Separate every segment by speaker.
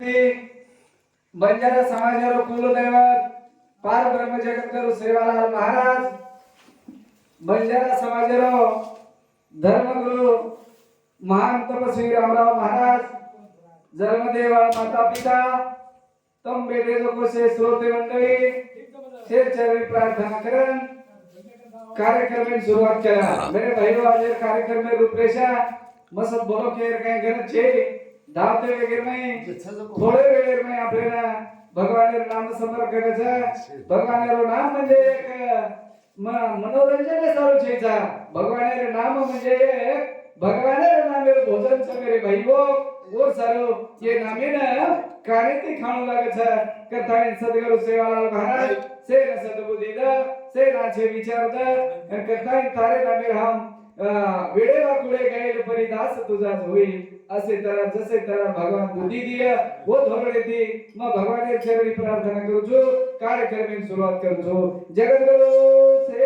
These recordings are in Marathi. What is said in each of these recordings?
Speaker 1: बंजारा समाजारो कुलदैवत पार ब्रह्म जगद्गुरु सेवालाल महाराज बंजारा समाजारो धर्मगुरु महान तपस्वी रामराव महाराज जन्मदेव माता पिता तम बेटे लोक से श्रोते मंडळी शेर चरणी प्रार्थना करण कार्यक्रम में शुरुआत करा मेरे भाई आज कार्यक्रम में रूपरेषा मसद बोलो के काय छे धावते वगैरे में थोडे वेळेर में आपल्याला भगवानेर नाम स्मरण करायचं. भगवानेर नाम म्हणजे एक मनोरंजन सारू छेचा भगवानेर नाम म्हणजे एक भगवानेर नामेर भोजन सगळे भाईओ और सारो ये नामे न काने ते खाणू लागे छ कथाने सदगुरु सेवालाल महाराज से न सदबुद्धी द से नाचे विचार द कथाने तारे नामे हम वेळेला कुळे गाईल परिदास तुझाच होईल. असे तर जसे तर भगवान बुद्धी दिय वो हो धोरणे दी मग भगवान चरणी प्रार्थना करू छो कार्यक्रम सुरुवात करू जगद्गुरु श्री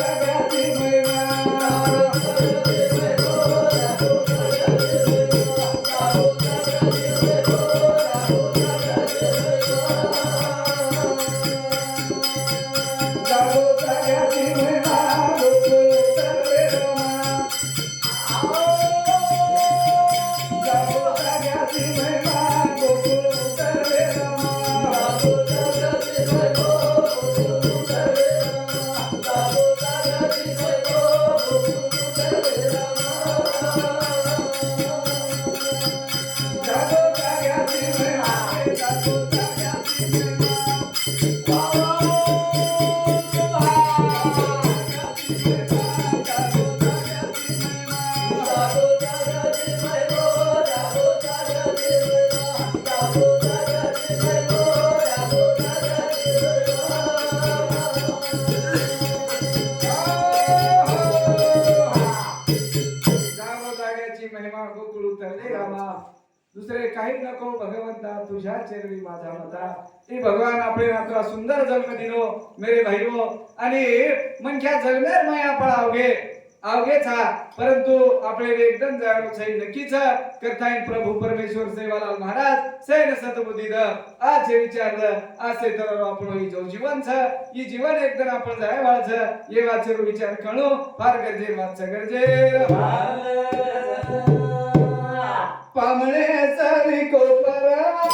Speaker 2: forever.
Speaker 1: जाग्याची महिमा गोकुळ उतरले रामा। दुसरे काही नको भगवंता तुझ्या चरणी माझा मता। हे भगवान आपले तुला सुंदर जन्म दिलो हो, मेरे भाईओ हो। आणि मनख्या जगण्यार माया पळावगे अवघेच हा। परंतु आपले एकदम जाणू सही नक्कीच करता येईल प्रभू परमेश्वर सेवालाल महाराज सैन सतबुद्धी द। आज हे विचार आज ते तर आपण ही जो जीवन छ ही जीवन एकदम आपण जाय वाळच ये वाचर विचार कळू फार गरजे वाच गरजे। पामळे तरी कोपरा.